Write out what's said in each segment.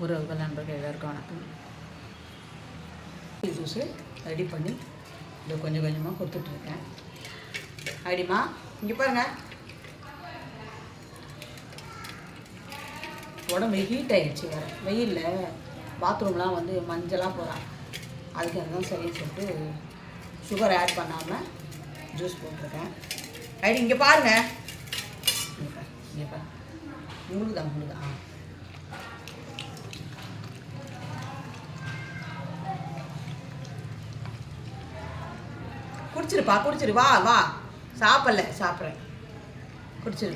உறவுகள் நண்பர்கள் எல்லாருக்கும் வணக்கம். ஜூஸு ரெடி பண்ணி இதை கொஞ்சம் கொஞ்சமாக கொடுத்துட்ருக்கேன். ஐடிமா இங்கே பாருங்க. உடம்பு ஹீட் ஆகிடுச்சு வேறு. வெயிலில் பாத்ரூம்லாம் வந்து மஞ்சளாக போகிறான் அதுக்கு தான் சரின்னு சொல்லிட்டு சுகர் ஆட் பண்ணாமல் ஜூஸ் போட்டிருக்கேன். ஐடி இங்கே பாருங்கள் இங்கே பாருங்க இங்கே பாரு. உங்களுக்கு தான் உங்களுக்கு ஆ. குடிச்சிருப்பா குடிச்சிரு வா வா. சாப்பிடல சாப்பிட்றேன். குடிச்சிரு.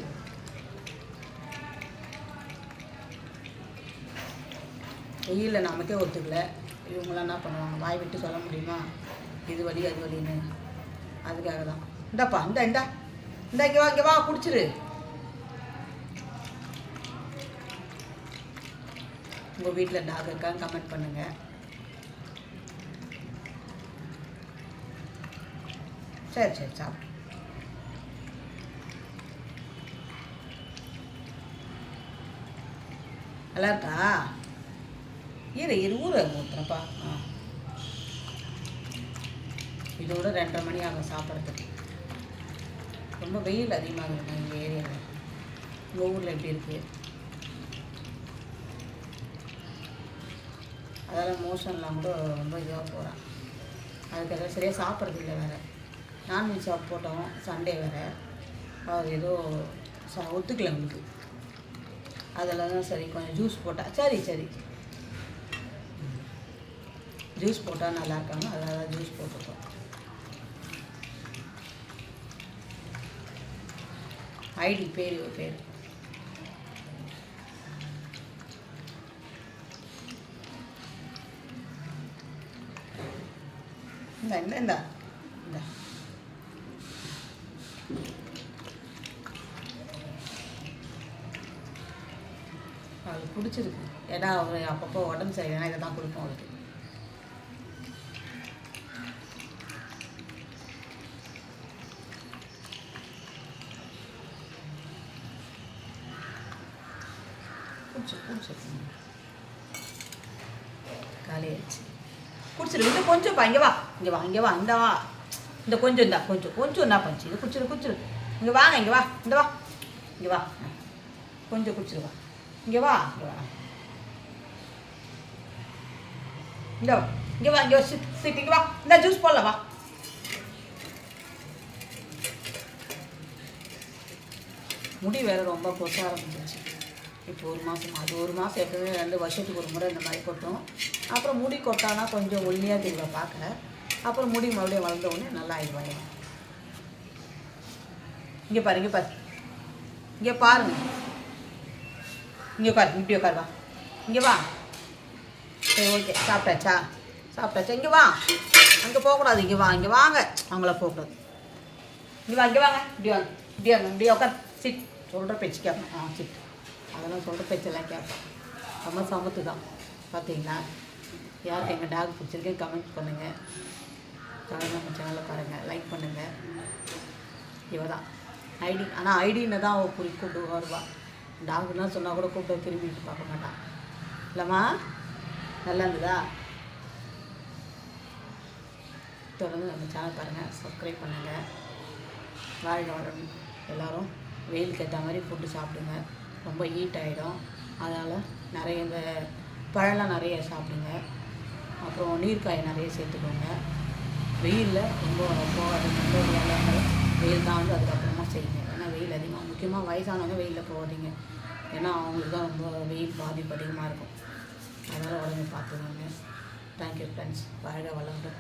வெயிலில் நமக்கே ஒத்துக்கல. இவங்களாம் என்ன பண்ணுவாங்க? வாய் விட்டு சொல்ல முடியுமா? இது வழி அது வழின்னு அதுக்காக தான். இந்தாப்பா இந்த இந்தா. இந்த இங்கே வா இங்கே வா குடிச்சிரு. உங்கள் வீட்டில் டாக் இருக்கான்னு கமெண்ட் பண்ணுங்கள் சரி சரி சாப்பிட்டு நல்லா இருக்கா? இரு இரு ஊர் ஊற்றுறப்பா ஆ. இதோட ரெண்டரை மணி ஆகும் சாப்பிட்றதுக்கு. ரொம்ப வெயில் அதிகமாக இருக்கும் எங்கள் ஏரியாவில் உங்கள் ஊரில் எப்படி இருக்குது அதெல்லாம் மோஷன்லாம் கூட ரொம்ப இதுவாக போகிறான் அதுக்கு எதாவது சரியாக சாப்பிட்றது இல்லை வேறு. நான்வெஜ் சாப்பிட்டு போட்டோம். சண்டே வேறு. அது ஏதோ ச ஒத்துக்கல உங்களுக்கு அதில் தான் சரி கொஞ்சம் ஜூஸ் போட்டால் சரி சரி. ஜூஸ் போட்டால் நல்லா இருக்காங்க அதனால தான் ஜூஸ் போட்டுருக்கோம் ஐடி பேர் இவ பேர் இந்த இந்த. இந்த. அவளுக்கு பிடிச்சிருக்கு ஏன்னா அவர் அப்பப்போ உடம்பு சரியில்லைனா இதை தான் கொடுப்போம் அவளுக்கு குடிச்சு குடிச்சு. காலியாயிடுச்சு. குடிச்சிரு. கொஞ்சம் பா இங்கே வா. இங்கே வா இங்கே வா. இந்த. வா இந்த கொஞ்சம் இந்தா. கொஞ்சம் கொஞ்சம் என்ன பஞ்சு. இது குடிச்சிரு குடிச்சிரு. இங்கே வாங்க இங்கே வா. இந்த வா. இங்கே வா. கொஞ்சம் குடிச்சிரு வா. இங்கே வா. இங்கே வா இங்கே வா இங்கே வா சிட் சிட் இங்கே வா. இந்த ஜூஸ் போடல வா. முடி வேறு ரொம்ப கொச ஆரம்பிச்சிருச்சு. இப்போ ஒரு மாதம் அது ஒரு மாதம் எப்பவுமே ரெண்டு வருஷத்துக்கு ஒரு முறை இந்த மாதிரி கொட்டும். அப்புறம் முடி கொட்டானா கொஞ்சம் ஒல்லியாக தெரியல பார்க்க அப்புறம் முடி மறுபடியும் வளர்ந்த உடனே நல்லா ஆயிடுவாங்க இங்கே பாரு இங்கே பாரு. இங்கே பாருங்க. இங்கே உட்காரு இப்படி உட்காரு வா. இங்கே வா. சரி ஓகே சாப்பிட்டாச்சா? சாப்பிட்டாச்சா? இங்கே வா. அங்கே போகக்கூடாது. இங்கே வா இங்கே வாங்க. அவங்கள போகக்கூடாது. இங்கே வா இங்கே வாங்க. இப்படி வாங்க இப்படி வாங்க இப்படி உட்கார். சிட் சொல்கிற பேச்சு கேட்பேன் ஆ சிட் அதெல்லாம் சொல்கிற பேச்செல்லாம் கேட்பேன் ரொம்ப சமத்து தான். பார்த்தீங்களா யாருக்கு எங்கள் டாக் பிடிச்சிருக்கு கமெண்ட் பண்ணுங்கள் தொடர்ந்து நம்ம சேனலை பாருங்கள் லைக் பண்ணுங்கள் இவ தான் ஐடி ஆனால் ஐடின்னு தான் அவள் குறி வருவாள் வருவா டாக்னா சொன்னால் கூட கூப்பிட்டு திரும்பிட்டு பார்க்க மாட்டான். இல்லைம்மா நல்லா இருந்ததா? தொடர்ந்து நம்ம சேனல் பாருங்கள் சப்ஸ்கிரைப் பண்ணுங்கள் வாழ்க வளரும் எல்லோரும் வெயிலுக்கு ஏற்ற மாதிரி ஃபுட்டு சாப்பிடுங்க. ரொம்ப ஹீட் ஆகிடும் அதனால் நிறைய இந்த பழம்லாம் நிறைய சாப்பிடுங்க. அப்புறம் நீர்க்காய் நிறைய சேர்த்துக்கோங்க. வெயிலில் ரொம்ப போகாதீங்க ரொம்ப வெயில் தான் வந்து அதுக்கப்புறமா செய்யுங்க. ஏன்னா வெயில் அதிகமாக முக்கியமாக வயசானவங்க வெயிலில் போகாதீங்க. ஏன்னா அவங்களுக்கு தான் ரொம்ப வெயில் பாதிப்பு அதிகமாக இருக்கும். அதனால் உடம்பு பார்த்துக்கோங்க. தேங்க்யூ ஃப்ரெண்ட்ஸ் வாழ்க வளர்ந்து